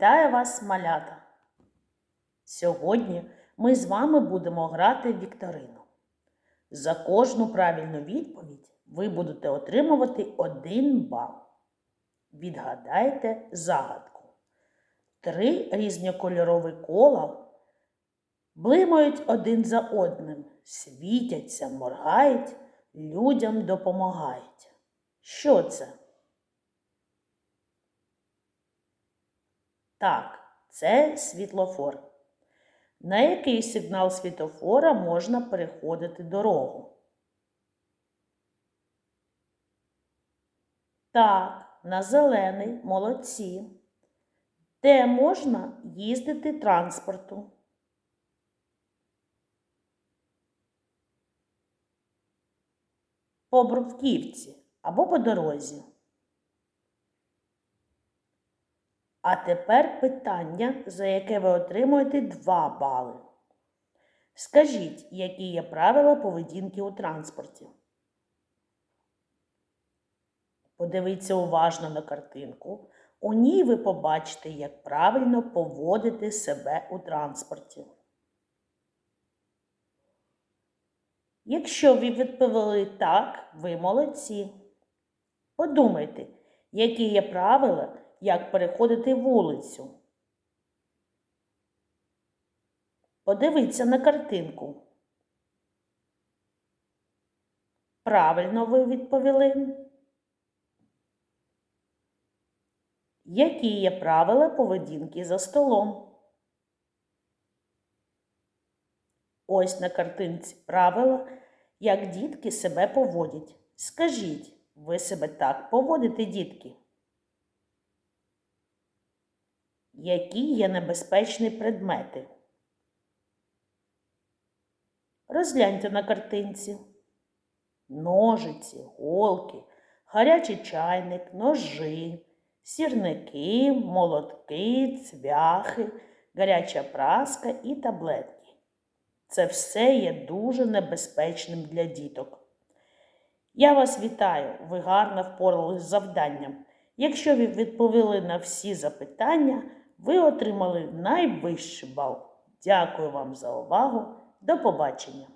Вітаю вас, малята! Сьогодні ми з вами будемо грати в вікторину. За кожну правильну відповідь ви будете отримувати один бал. Відгадайте загадку. Три різнокольорові кола блимають один за одним, світяться, моргають, людям допомагають. Що це? Так, це світлофор. На який сигнал світлофора можна переходити дорогу? Так, на зелений, молодці. Де можна їздити транспорту? По бруківці або по дорозі. А тепер питання, за яке ви отримуєте 2 бали. Скажіть, які є правила поведінки у транспорті? Подивіться уважно на картинку. У ній ви побачите, як правильно поводити себе у транспорті. Якщо ви відповіли так, ви молодці. Подумайте, які є правила, як переходити вулицю. Подивіться на картинку. Правильно ви відповіли. Які є правила поведінки за столом? Ось на картинці правила, як дітки себе поводять. Скажіть, ви себе так поводите, дітки? Які є небезпечні предмети? Розгляньте на картинці. Ножиці, голки, гарячий чайник, ножи, сірники, молотки, цвяхи, гаряча праска і таблетки. Це все є дуже небезпечним для діток. Я вас вітаю, ви гарно впоралися з завданням. Якщо ви відповіли на всі запитання, ви отримали найвищий бал. Дякую вам за увагу. До побачення!